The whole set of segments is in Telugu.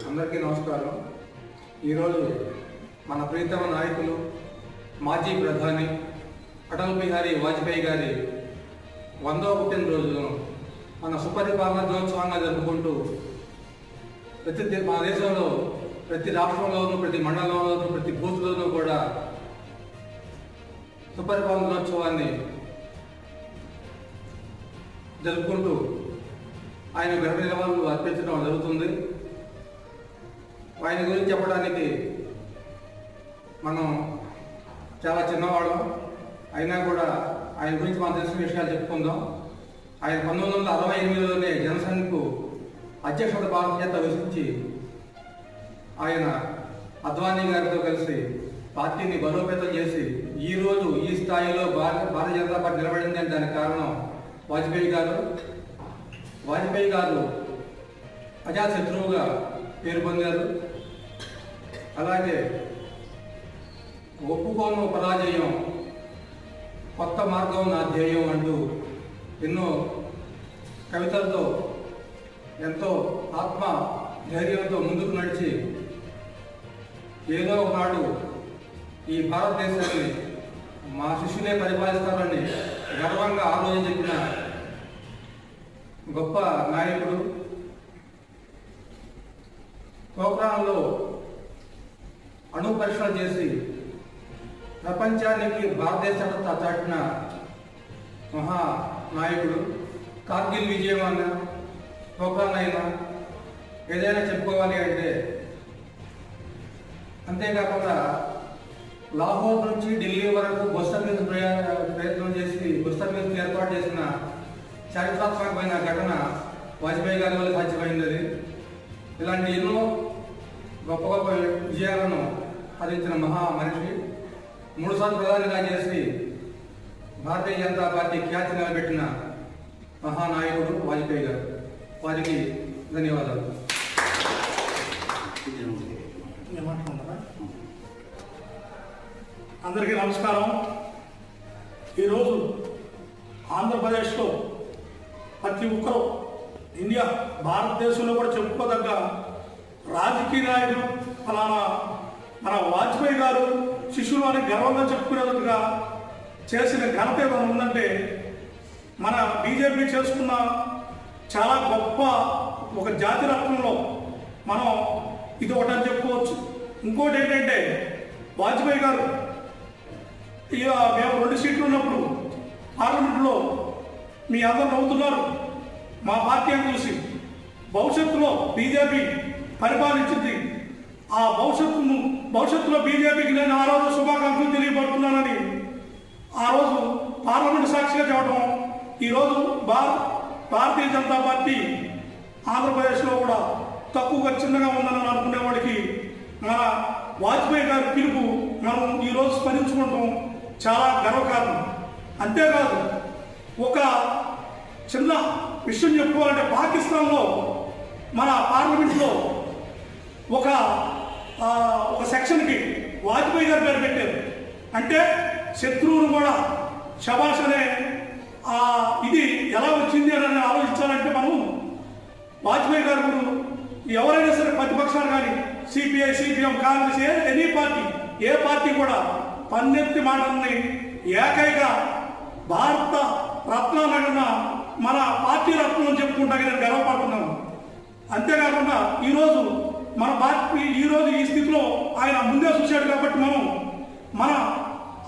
అందరికీ నమస్కారం. ఈరోజు మన ప్రీతమ నాయకులు మాజీ ప్రధాని అటల్ బిహారీ వాజ్పేయి గారి వందవ పుట్టినరోజును మన సుపరిపాలన దినోత్సవంగా జరుపుకుంటూ ప్రతి మన దేశంలో ప్రతి రాష్ట్రంలోనూ ప్రతి మండలంలోనూ ప్రతి బూత్లోనూ కూడా సుపరిపాలన దినోత్సవాన్ని జరుపుకుంటూ ఆయన గృహ నిలవలు అర్పించడం జరుగుతుంది. ఆయన గురించి చెప్పడానికి మనం చాలా చిన్నవాళ్ళం. అయినా కూడా ఆయన గురించి మనం తెలిసిన విషయాలు చెప్పుకుందాం. ఆయన పంతొమ్మిది వందల అరవై ఎనిమిదిలోనే జనసంఘకు అధ్యక్షత బాధ్యత వహించి ఆయన అద్వానీ గారితో కలిసి పార్టీని బలోపేతం చేసి ఈ రోజు ఈ స్థాయిలో భారత భారతీయ జనతా పార్టీ నిలబడింది దానికి కారణం వాజ్పేయి గారు. వాజ్పేయి గారు అజాశత్రువుగా పేరు పొందారు. అలాగే ఒప్పుకోను పరాజయం కొత్త మార్గం నా ధ్యేయం అంటూ ఎన్నో కవితలతో ఎంతో ఆత్మ ధైర్యంతో ముందుకు నడిచి ఏదో ఒకనాడు ఈ భారతదేశాన్ని మా శిష్యులే పరిపాలిస్తారని గర్వంగా ఆలోచన చెప్పిన గొప్ప నాయకుడు. పోఖ్రాన్లో అణు పరీక్షలు చేసి ప్రపంచానికి భారతదేశాన్ని చాటిన మహా నాయకుడు కార్గిల్ విజయం అన్న పోఖ్రాన్ అయినా ఏదైనా చెప్పుకోవాలి అంటే అంతేకాకుండా లాహోర్ నుంచి ఢిల్లీ వరకు బస్ మీద ప్రయా- ప్రయత్నం చేసి బస్ మీద ఏర్పాటు చేసిన చారిత్రాత్మకమైన ఘటన వాజ్పేయి గారి వల్ల సాధ్యమైంది. ఇలాంటి ఎన్నో గొప్ప గొప్ప విజయాలను సాధించిన మహా మనిషి మూడుసార్లు ప్రధానిగా చేసి భారతీయ జనతా పార్టీ ఖ్యాతి నిలబెట్టిన మహానాయకుడు వాజ్పేయి గారు. వారికి ధన్యవాదాలు. అందరికీ నమస్కారం. ఈరోజు ఆంధ్రప్రదేశ్లో ప్రతి ఒక్కరూ ఇండియా భారతదేశంలో కూడా చెప్పుకోదగ్గ రాజకీయ నాయకులు ఫలానా మన వాజ్పేయి గారు శిష్యులు అని గర్వంగా చెప్పుకునేటట్టుగా చేసిన ఘనత ఏమైనా ఉందంటే మన బీజేపీ చేసుకున్న చాలా గొప్ప ఒక జాతి రత్నంలో మనం ఇది ఒకటని చెప్పుకోవచ్చు. ఇంకోటి ఏంటంటే వాజ్పేయి గారు ఇక మేము రెండు సీట్లు ఉన్నప్పుడు పార్లమెంట్లో మీ అందరు నవ్వుతున్నారు. మా పార్టీ అని చూసి భవిష్యత్తులో బీజేపీ పరిపాలించింది. ఆ భవిష్యత్తును భవిష్యత్తులో బీజేపీకి నేను ఆ రోజు శుభాకాంక్షలు తెలియబడుతున్నానని ఆ రోజు పార్లమెంట్ సాక్షిగా చెప్పడం ఈరోజు భార భారతీయ జనతా పార్టీ ఆంధ్రప్రదేశ్లో కూడా తక్కువగా చిన్నగా ఉందని అనుకునేవాడికి మన వాజ్పేయి గారి పిలుపు మనం ఈరోజు స్మరించుకుంటాం. చాలా గర్వకారణం. అంతేకాదు ఒక చిన్న విషయం చెప్పుకోవాలంటే పాకిస్తాన్లో మన పార్లమెంట్లో ఒక ఒక సెక్షన్కి వాజ్పేయి గారి పేరు పెట్టారు. అంటే శత్రువును కూడా శబాష్ అనే ఇది ఎలా వచ్చింది అని ఆలోచించాలంటే మనం వాజ్పేయి గారు ఇప్పుడు ఎవరైనా సరే ప్రతిపక్షాలు కానీ సిపిఐ సిపిఎం కాంగ్రెస్ ఏ ఎనీ పార్టీ ఏ పార్టీ కూడా పన్నెత్తి మాటల్ని ఏకైక భారత రత్నాలన్న మన పార్టీ రత్నం చెప్పుకుంటా నేను గర్వపడుతున్నాను అంతేకాకుండా ఈరోజు మన పార్టీ ఈరోజు ఈ స్థితిలో ఆయన ముందే చూశాడు కాబట్టి మనం మన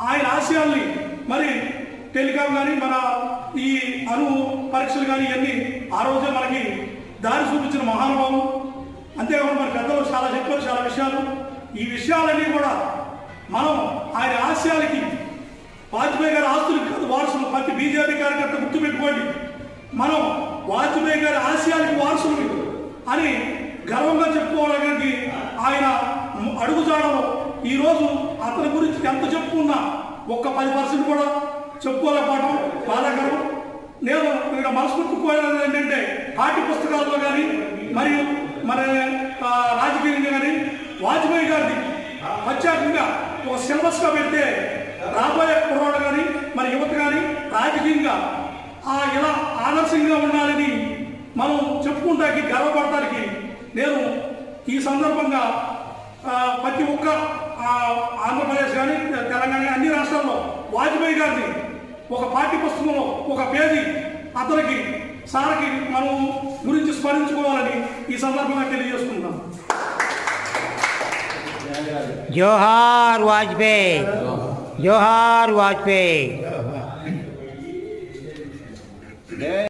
ఆయన ఆశయాల్ని మరి టెలికాం కానీ మన ఈ అణు పరీక్షలు కానీ ఇవన్నీ ఆ రోజే మనకి దారి చూపించిన మహానుభావం అంతేకాకుండా మన పెద్దలు చాలా చెప్పారు చాలా విషయాలు. ఈ విషయాలన్నీ కూడా మనం ఆయన ఆశయాలకి వాజ్పేయి గారి ఆస్తులకు కాదు వారసులు ప్రతి బీజేపీ కార్యకర్త గుర్తుపెట్టుకోండి. మనం వాజ్పేయి గారి ఆశయాలకు వారసులు అని గర్వంగా చెప్పుకోవడానికి ఆయన అడుగుజాడలో ఈరోజు అతని గురించి ఎంత చెప్పుకున్నా ఒక్క పది పర్సెంట్ కూడా చెప్పుకోలేకపోవడం బాధాకరం. నేను ఇక్కడ మనస్ఫూర్తి కోరేది ఏంటంటే పాఠ్య పుస్తకాల్లో కానీ మరియు మన రాజకీయంగా కానీ వాజ్పేయి గారిది ప్రత్యేకంగా ఒక సిలబస్గా పెడితే రాబోయే కుర్రాడు కానీ మరి యువత కానీ రాజకీయంగా ఆ ఇలా ఆదర్శంగా ఉండాలని మనం చెప్పుకుంటానికి గర్వపడటానికి నేను ఈ సందర్భంగా ప్రతి ఒక్క ఆ, ఆంధ్రప్రదేశ్ కానీ తెలంగాణ కానీ అన్ని రాష్ట్రాల్లో వాజ్పేయి గారిని ఒక పాఠ్య పుస్తకంలో ఒక పేజీ అతనికి సార్కి మనం గురించి స్మరించుకోవాలని ఈ సందర్భంగా తెలియజేసుకుంటాం జోహార్ వాజ్పేయి. జోహార్ వాజ్పేయి.